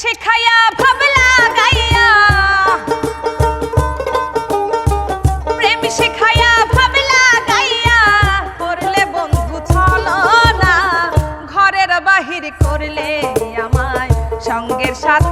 শেখাইয়া ভাবলা গাইয়া। প্রেম শেখাইয়া ভাবলা গাইয়া। করলে বন্ধু চল না, ঘরের বাহির করলে আমায় সঙ্গের সাথে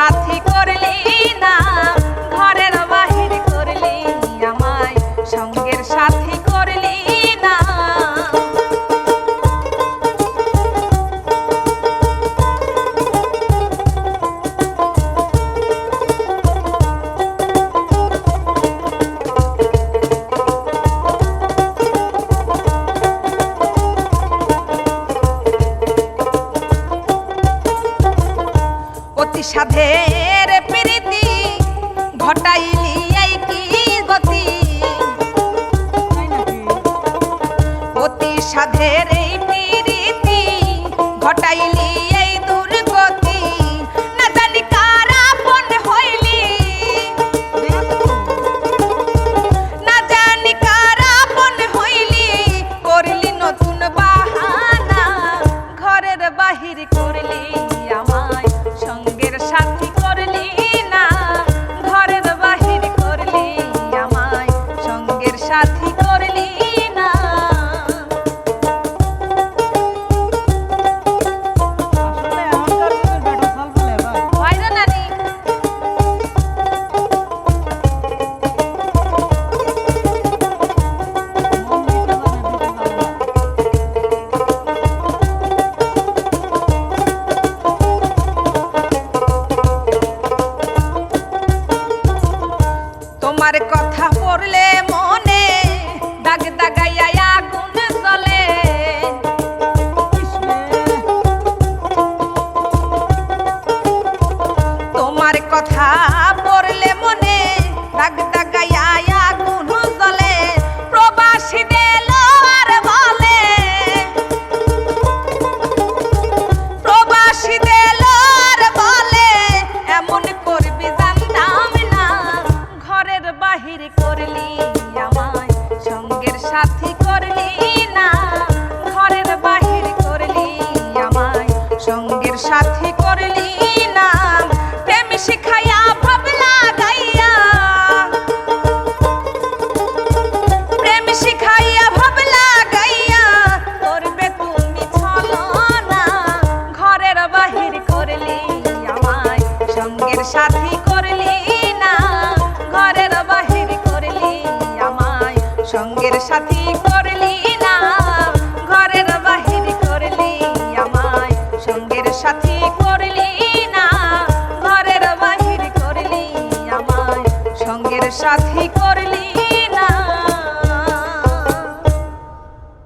সাথী করলি না ঘরের বাহির করলি আমায় সঙ্গের সাথে সাধের প্রীতি ঘটাইলি বাহির করলি আমায় সঙ্গের সাথী করলি না। ঘরের বাহির করলি আমায় সঙ্গের সাথী করলি